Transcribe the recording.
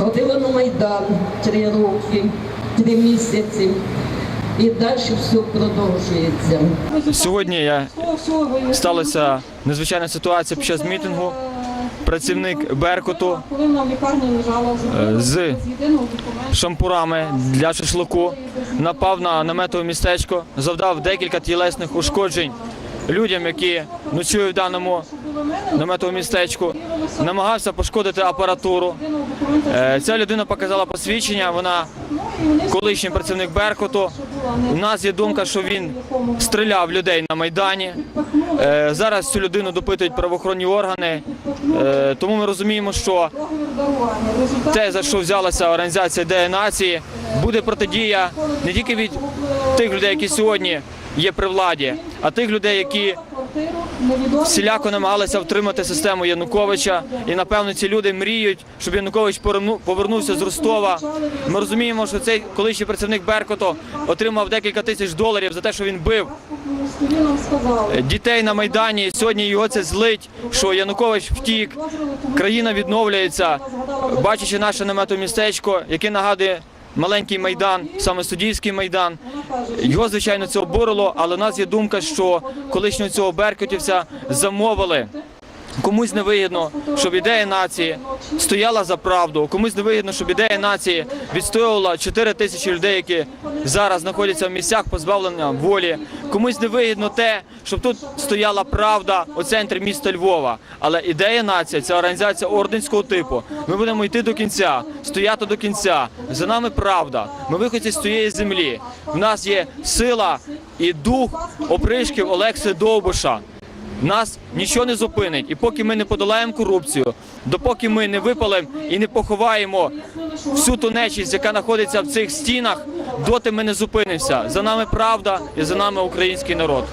Ходила на Майдан три роки, три місяці. І далі все продовжується. Сьогодні я сталася незвичайна ситуація під час мітингу. Працівник Беркуту Е, з шампурами для шашлику напав на наметове містечко, завдав декілька тілесних ушкоджень людям, які ночують в даному наметовому містечку, намагався пошкодити апаратуру. Е, Ця людина показала посвідчення. Вона колишній працівник Беркуту. У нас є думка, що він стріляв людей на майдані. Е, Зараз цю людину допитують правоохоронні органи. Е, Тому ми розуміємо, що те, за що взялася організація ідея нації, буде протидія не тільки від тих людей, які сьогодні є при владі, а тих людей, які всіляко намагалися втримати систему Януковича. І напевно ці люди мріють, щоб Янукович поверну- повернувся з Ростова. Ми розуміємо, що цей колишній працівник Беркуту отримав декілька тисяч доларів за те, що він бив дітей на майдані. Сьогодні його це злить, що Янукович втік. Країна відновлюється, бачачи наше наметове містечко, яке нагадує маленький майдан, саме суддівський майдан. Його звичайно це обурило, але в нас є думка, що колишнього цього беркутівця замовили. Комусь не вигідно, щоб ідея нації стояла за правду. Комусь не вигідно, щоб ідея нації відстоювала 4 тисячі людей, які зараз знаходяться в місцях позбавлення волі. Комусь не вигідно те, щоб тут стояла правда у центрі міста Львова. Але ідея нація це організація орденського типу. Ми будемо йти до кінця, стояти до кінця. За нами правда. Ми виходці з цієї землі. В нас є сила і дух опришків Олекси Довбуша. Нас нічого не зупинить, і поки ми не подолаємо корупцію, допоки ми не випалимо і не поховаємо всю ту нечість, яка знаходиться в цих стінах, доти ми не зупинимося. За нами правда і за нами український народ.